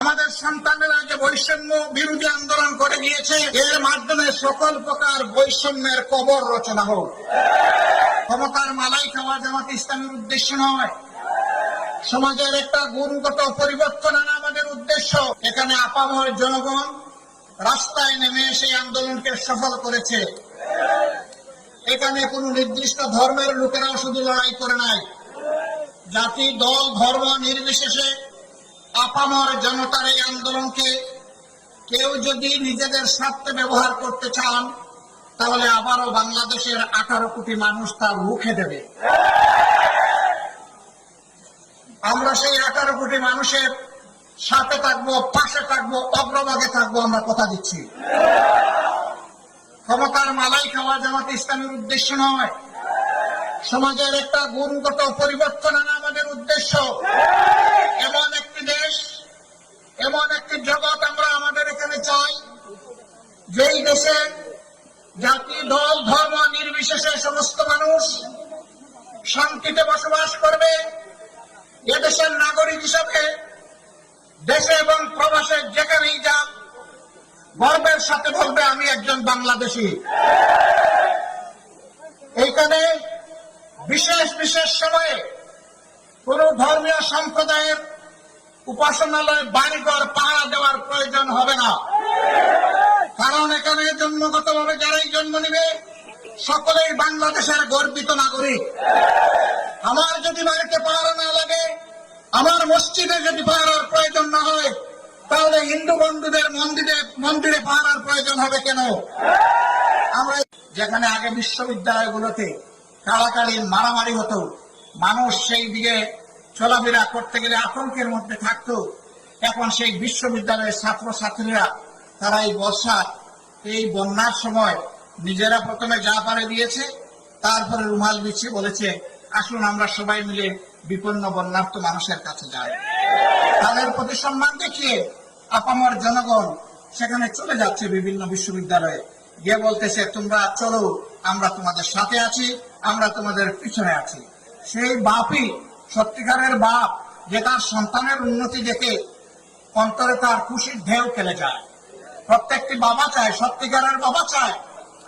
আমাদের সন্তানেরা যে বৈষম্য বিরোধী আন্দোলন করে গিয়েছে, এর মাধ্যমে সকল প্রকার বৈষম্যের কবর রচনা হোক। ক্ষমতার মালাই খাওয়া জামাত ইসলামের উদ্দেশ্য নয়। সমাজের একটা গুণগত পরিবর্তন আনা আমাদের উদ্দেশ্য। এখানে আপামর জনগণ রাস্তায় নেমে সেই আন্দোলনকে সফল করেছে। এখানে কোন নির্দিষ্ট ধর্মের লোকেরাও শুধু লড়াই করে নাই। জাতি, দল, ধর্ম নির্বিশেষে আপামর জনতার এই আন্দোলনকে কেউ যদি নিজেদের স্বার্থে ব্যবহার করতে চান, তাহলে আবারও বাংলাদেশের আঠারো কোটি মানুষ তার মুখে দেবে। আমরা সেই আঠারো কোটি মানুষের সাথে থাকব, পাশে থাকব, অগ্রভাগে থাকব, আমরা কথা দিচ্ছি। ক্ষমতার মালাই খাওয়া জামাত ইসলামের উদ্দেশ্য নয়। সমাজের একটা গুণগত পরিবর্তন আনা আমাদের উদ্দেশ্য এমন একটি দেশ এমন একটি জগৎ আমরা আমাদের এখানে চাই যেই দেশে জাতি, দল, ধর্ম নির্বিশেষে সমস্ত মানুষ শান্তিতে বসবাস করবে, এদেশের নাগরিক হিসাবে দেশে এবং প্রবাসে যেখানেই যাক, গর্বের সাথে বলবে, আমি একজন বাংলাদেশি। এইখানে বিশেষ বিশেষ সময়ে কোন ধর্মীয় সম্প্রদায়ের উপাসনালয়, বাড়িঘর পাহারা দেওয়ার প্রয়োজন হবে না। কারণ এখানে জন্মগতভাবে যারাই জন্ম নিবে, সকলেই বাংলাদেশের গর্বিত নাগরিক। আমার যদি বাড়িতে পাহারা না লাগে, আমার মসজিদে যদি পাহারার প্রয়োজন না হয়, তাহলে হিন্দু বন্ধুদের মন্দিরে মন্দিরে পাহারার প্রয়োজন হবে কেন? আমরা যেখানে আগে বিশ্ববিদ্যালয়গুলোতে কাড়াকাড়ি মারামারি হতো, মানুষ সেই দিকে চলাফেরা করতে গেলে আতঙ্কের মধ্যে থাকতো, এখন সেই বিশ্ববিদ্যালয়ের ছাত্র ছাত্রীরা তারা এই বর্ষা, এই বন্যার সময় নিজেরা প্রথমে যা পারে দিয়েছে, তারপরে রুমাল বিছিয়ে বলেছে, আসুন আমরা সবাই মিলে বিপন্ন বন্যার্থ মানুষের কাছে যাই। তাদের প্রতি সম্মান দেখিয়ে আপামর জনগণ সেখানে চলে যাচ্ছে বিভিন্ন বিশ্ববিদ্যালয়ে। গিয়ে বলতেছে, তোমরা চলো, আমরা তোমাদের সাথে আছি, আমরা তোমাদের পিছনে আছি। সেই বাপই সত্যিকারের বাপ, যে তার সন্তানের উন্নতি দেখে অন্তরে তার খুশির ঢেউ খেলে যায়। প্রত্যেকটি বাবা চায়, সত্যিকারের বাবা চায়।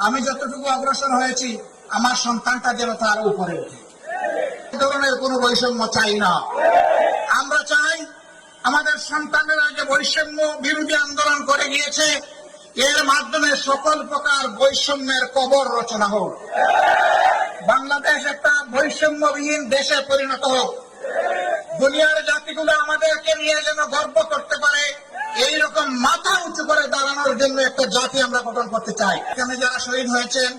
আমি যতটুকু অগ্রসর হয়েছি, আমার সন্তানটা যেন তার উপরে এ ধরনের কোনো বৈষম্য চাই না। আমরা চাই আমাদের সন্তানেরা যে বৈষম্য বিরোধী আন্দোলন করে গিয়েছে। এর মাধ্যমে সকল প্রকার বৈষম্যের কবর রচনা হোক। বাংলাদেশ একটা বৈষম্যবিহীন দেশে পরিণত হোক। দুনিয়ার জাতিগুলো আমাদেরকে নিয়ে যেন গর্ব করতে পারে এইরকম মাথা উঁচু করে দাঁড়ানোর জন্য একটা জাতি আমরা গঠন করতে চাই। এখানে যারা শহীদ হয়েছেন,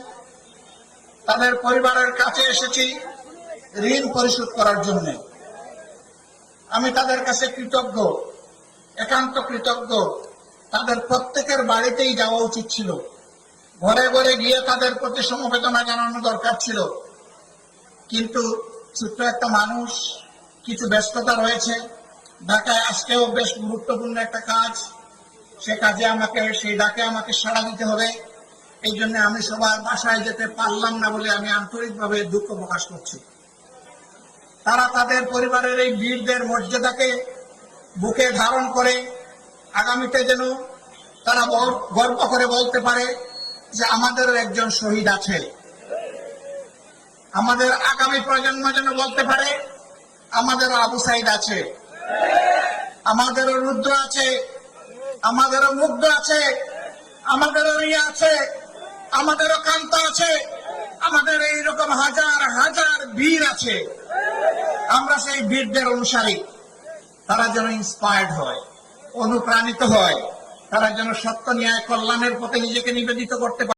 তাদের পরিবারের কাছে এসেছি ঋণ পরিশোধ করার জন্য। আমি তাদের কাছে কৃতজ্ঞ, একান্ত কৃতজ্ঞ। তাদের প্রত্যেকের বাড়িতেই যাওয়া উচিত ছিল। ঘরে ঘরে গিয়ে তাদের প্রতি সমবেদনা জানানো দরকার ছিল। কিন্তু ছোট্ট একটা মানুষ, কিছু ব্যস্ততা রয়েছে। ঢাকায় আজকেও বেশ গুরুত্বপূর্ণ একটা কাজ। সে কাজে আমাকে সেই ডাকে আমাকে সাড়া দিতে হবে। এই জন্য আমি সবার বাসায় যেতে পারলাম না বলে আমি আন্তরিকভাবে দুঃখ প্রকাশ করছি। তারা তাদের পরিবারের এই বীরদের মর্যাদাকে বুকে ধারণ করে আগামীতে যেন তারা গর্ব করে বলতে পারে যে আমাদেরও একজন শহীদ আছে। আমাদের আগামী প্রজন্ম যেন বলতে পারে, আমাদেরও আবু সাইদ আছে। আমাদেরও রুদ্র আছে। আমাদেরও মুগ্ধ আছে, আমাদেরও ইয়ে আছে, আমাদেরও কান্ত আছে, আমাদের এইরকম হাজার হাজার বীর আছে। আমরা সেই বীরদের অনুসারী। তারা যেন ইন্সপায়ার্ড হয়, অনুপ্রাণিত হয়, তারা যেন সত্য, ন্যায়, কল্যাণের পথে নিজেকে নিবেদিত করতে পারে।